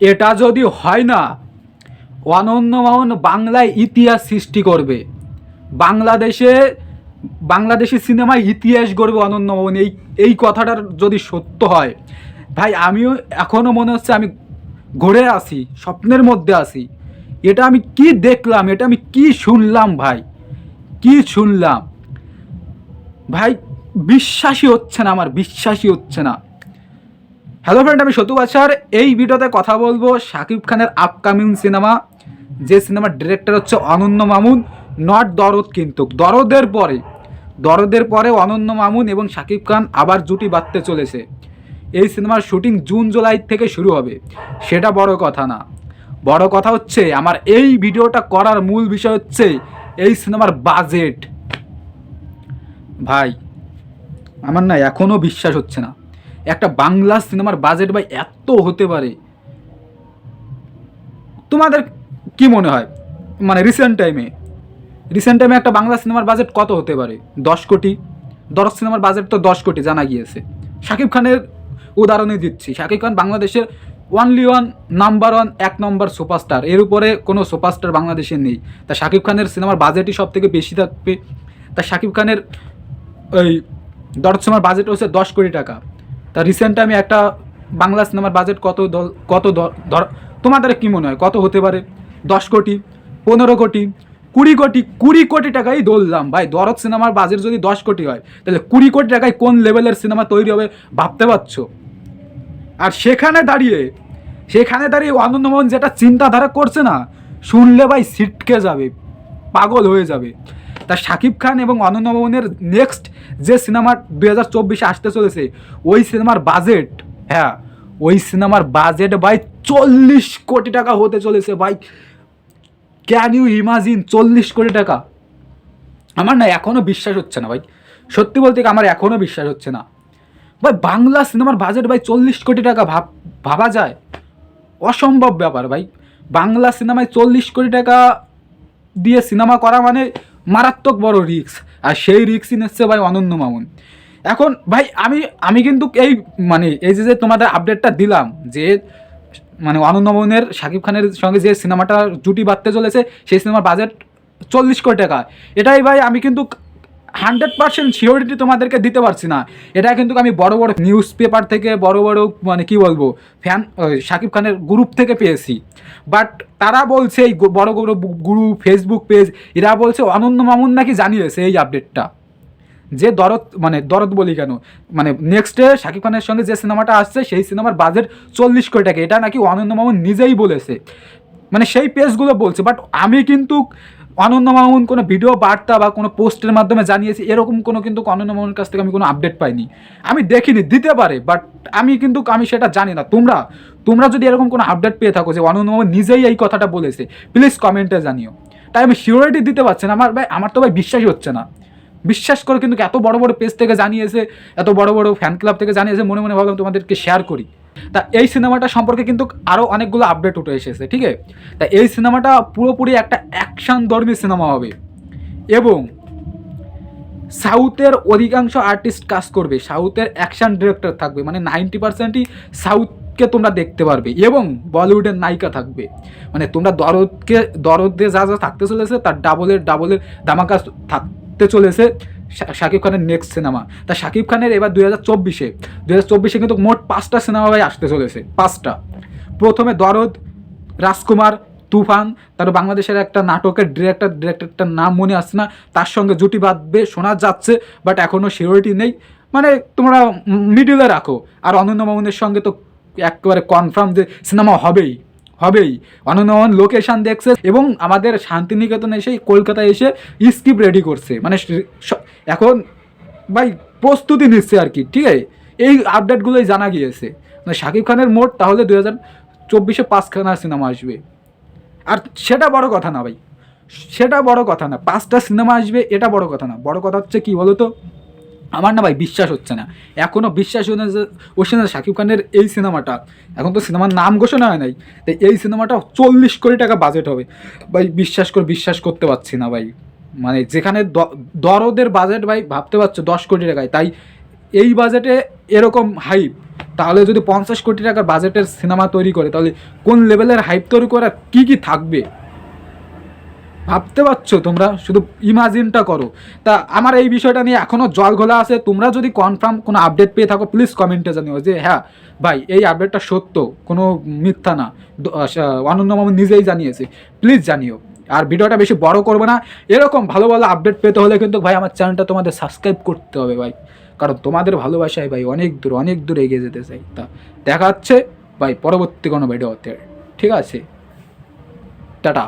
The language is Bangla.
এটা যদি হয় না অনন্য মোহন বাংলায় ইতিহাস সৃষ্টি করবে। বাংলাদেশে, বাংলাদেশি সিনেমায় ইতিহাস গড়বে অনন্য মোহন এই এই কথাটার যদি সত্য হয়, ভাই, আমিও এখনও মনে হচ্ছে আমি ঘুরে আসি স্বপ্নের মধ্যে আসি এটা আমি কি দেখলাম, এটা আমি কি শুনলাম, ভাই? কি শুনলাম? ভাই, বিশ্বাসই হচ্ছে না, আমার বিশ্বাসই হচ্ছে না। হ্যালো ফ্রেন্ড আমি সতু বাছার। এই ভিডিওতে কথা বলব শাকিব খানের আপকামিং সিনেমা যে সিনেমার ডিরেক্টর হচ্ছে অনন্য মামুন নট দরদ কিন্তু। দরদের পরে দরদের পরে অনন্য মামুন এবং শাকিব খান আবার জুটি বাঁধতে চলেছে। এই সিনেমার শুটিং জুন, জুলাই থেকে শুরু হবে। সেটা বড় কথা না। বড় কথা হচ্ছে, আমার এই ভিডিওটা করার মূল বিষয় হচ্ছে এই সিনেমার বাজেট ভাই, আমার না এখনও বিশ্বাস হচ্ছে না। একটা বাংলা সিনেমার বাজেট ভাই এত হতে পারে। তোমাদের কি মনে হয়? মানে রিসেন্ট টাইমে রিসেন্ট টাইমে একটা বাংলা সিনেমার বাজেট কত হতে পারে? দশ কোটি? দশ সিনেমার বাজেট তো দশ কোটি, জানা গিয়েছে। শাকিব খানের উদাহরণই দিচ্ছি। শাকিব খান বাংলাদেশের ওয়ানলি ওয়ান নাম্বার ওয়ান এক নম্বর সুপারস্টার এর উপরে কোনো সুপারস্টার বাংলাদেশে নেই। তা শাকিব খানের সিনেমার বাজেটই সব থেকে বেশি থাকবে। তা শাকিব খানের ওই দশ সিনেমার বাজেট হচ্ছে দশ কোটি টাকা। তা রিসেন্ট আমি একটা বাংলা সিনেমার বাজেট কত কত ধর, তোমাদের কি মনে হয়, কত হতে পারে? দশ কোটি, পনেরো কোটি, কুড়ি কোটি কুড়ি কোটি টাকাই ধরলাম। ভাই, দরদ সিনেমার বাজেট যদি দশ কোটি হয়, তাহলে কুড়ি কোটি টাকায় কোন লেভেলের সিনেমা তৈরি হবে ভাবতে পারছ? আর সেখানে দাঁড়িয়ে সেখানে দাঁড়িয়ে আনন্দমোহন যেটা চিন্তাধারা করছে না, শুনলে ভাই সিটকে যাবে, পাগল হয়ে যাবে। তা শাকিব খান এবং অনন্যমোহনের নেক্সট যে সিনেমা দু হাজার চব্বিশে আসতে চলেছে, ওই সিনেমার বাজেট হ্যাঁ ওই সিনেমার বাজেট ভাই চল্লিশ কোটি টাকা হতে চলেছে ভাই। ক্যান ইউ ইমাজিন চল্লিশ কোটি টাকা? আমার না এখনও বিশ্বাস হচ্ছে না ভাই। সত্যি বলতে আমার এখনও বিশ্বাস হচ্ছে না। ভাই বাংলা সিনেমার বাজেট ভাই চল্লিশ কোটি টাকা ভাব, ভাবা যায়। অসম্ভব ব্যাপার ভাই। বাংলা সিনেমায় চল্লিশ কোটি টাকা দিয়ে সিনেমা করা মানে মারাত্মক বড় রিক্স আর সেই রিক্সই নিচ্ছে ভাই অনন্য মামুন। এখন ভাই আমি আমি কিন্তু এই মানে এই যে তোমাদের আপডেটটা দিলাম, যে মানে অনন্য মামুনের শাকিব খানের সঙ্গে যে সিনেমাটা জুটি বাঁধতে চলেছে, সেই সিনেমার বাজেট চল্লিশ কোটি টাকা। এটাই ভাই আমি কিন্তু হান্ড্রেড পার্সেন্ট সিওরিটি তোমাদেরকে দিতে পারছি না। এটা কিন্তু আমি বড় বড় নিউজ পেপার থেকে বড় বড় মানে কি বলব, ফ্যান শাকিব খানের গ্রুপ থেকে পেয়েছি। বাট তারা বলছে, এই বড় বড় গ্রুপ ফেসবুক পেজ এরা বলছে, অনন্য মামুন নাকি জানিয়েছে এই আপডেটটা যে দরদ মানে দরদ বলি কেন? মানে নেক্সটে শাকিব খানের সঙ্গে যে সিনেমাটা আসছে, সেই সিনেমার বাজেট চল্লিশ কোটি টাকা। এটা নাকি অনন্য মামুন নিজেই বলেছে। মানে সেই পেজগুলো বলছে। বাট আমি কিন্তু অনন্য মামুন কোনো ভিডিও, বার্তা বা কোনো পোস্টের মাধ্যমে জানিয়েছি, এরকম কোনো কিন্তু অনন্য মামুনের কাছ থেকে আমি কোনো আপডেট পাইনি। আমি দেখিনি দিতে পারে বাট আমি কিন্তু, আমি সেটা জানি না। তোমরা তোমরা যদি এরকম কোনো আপডেট পেয়ে থাকো যে অনন্য মামুন নিজেই এই কথাটা বলেছে প্লিজ কমেন্টে জানিও। তাই আমি সিওরিটি দিতে পারছি না। আমার ভাই, আমার তো ভাই বিশ্বাসই হচ্ছে না। বিশ্বাস করে কিন্তু এত বড় বড় পেজ থেকে জানিয়েছে, এত বড় বড় ফ্যান ক্লাব থেকে জানিয়েছে, মনে মনে ভাবলাম তোমাদেরকে শেয়ার করি। তা এই সিনেমাটা সম্পর্কে কিন্তু আরও অনেকগুলো আপডেট উঠে এসেছে, ঠিক আছে? তা এই সিনেমাটা পুরোপুরি একটা অ্যাকশন ধর্মী সিনেমা হবে। এবং সাউথের অধিকাংশ আর্টিস্ট কাজ করবে, সাউথের অ্যাকশন ডিরেক্টর থাকবে মানে নাইনটি পার্সেন্টই সাউথকে তোমরা দেখতে পারবে, এবং বলিউডের নায়িকা থাকবে। মানে তোমরা দরদকে, দরদে যা যা থাকতে চলেছে, তার ডাবলের ডাবলের দামাকা থাকতে চলেছে। শাকিব খানের নেক্সট সিনেমা তা শাকিব খানের এবার দুই হাজার চব্বিশে, দুই হাজার চব্বিশে কিন্তু মোট পাঁচটা সিনেমা ভাই আসতে চলেছে, পাঁচটা। প্রথমে দরদ, রাজকুমার, তুফান তার বাংলাদেশের একটা নাটকের ডিরেক্টর ডিরেক্টরটার নাম মনে আসছে না, তার সঙ্গে জুটি বাঁধবে, শোনা যাচ্ছে বাট এখনও সিওরিটি নেই। মানে তোমরা মিডিলে রাখো। আর অনন্য মামুনের সঙ্গে তো একেবারে কনফার্ম যে সিনেমা হবেই। হবেই। অনন্য মামুন লোকেশান দেখছে এবং আমাদের শান্তিনিকেতন এসে কলকাতায় এসে স্ক্রিপ্ট রেডি করছে। মানে এখন ভাই প্রস্তুতি নিচ্ছে আর কি, ঠিক আছে? এই আপডেটগুলোই জানা গিয়েছে। মানে শাকিব খানের মোট তাহলে দু হাজার চব্বিশে পাঁচখানা সিনেমা আসবে। আর সেটা বড় কথা না ভাই। সেটা বড় কথা না। পাঁচটা সিনেমা আসবে, এটা বড় কথা না। বড় কথা হচ্ছে কি বলো তো আমার না ভাই বিশ্বাস হচ্ছে না। এখনও বিশ্বাস হচ্ছে না যে হচ্ছে না শাকিব খানের এই সিনেমাটা। এখন তো সিনেমার নাম ঘোষণা হয় নাই। তাই এই সিনেমাটা চল্লিশ কোটি টাকা বাজেট হবে। ভাই বিশ্বাস করে, বিশ্বাস করতে পারছি না ভাই। মানে যেখানে দরদের বাজেট ভাই ভাবতে পারছ দশ কোটি টাকায়। তাই এই বাজেটে এরকম হাইপ তাহলে যদি পঞ্চাশ কোটি টাকার বাজেটের সিনেমা তৈরি করে, তাহলে কোন লেভেলের হাইপ তৈরি করা কী কী থাকবে? ভাবতে পারছ তোমরা? শুধু ইমাজিনটা করো। তা আমার এই বিষয়টা নিয়ে এখনও জল ঘোলা আছে। তোমরা যদি কনফার্ম কোনো আপডেট পেয়ে থাকো প্লিজ কমেন্টে জানিও যে হ্যাঁ ভাই, এই আপডেটটা সত্য, কোনো মিথ্যা না। অনন্য মামুন নিজেই জানিয়েছে। প্লিজ জানিও। আর ভিডিওটা বেশি বড় করবে না। এরকম ভালো ভালো আপডেট পেতে হলে কিন্তু ভাই, আমার চ্যানেলটা তোমাদের সাবস্ক্রাইব করতে হবে ভাই। কারণ তোমাদের ভালোবাসায় ভাই, অনেক দূর অনেক দূর এগিয়ে যেতে চাই। তা দেখা যাচ্ছে ভাই, পরবর্তী কোনো ভিডিওতে। ঠিক আছে? টাটা।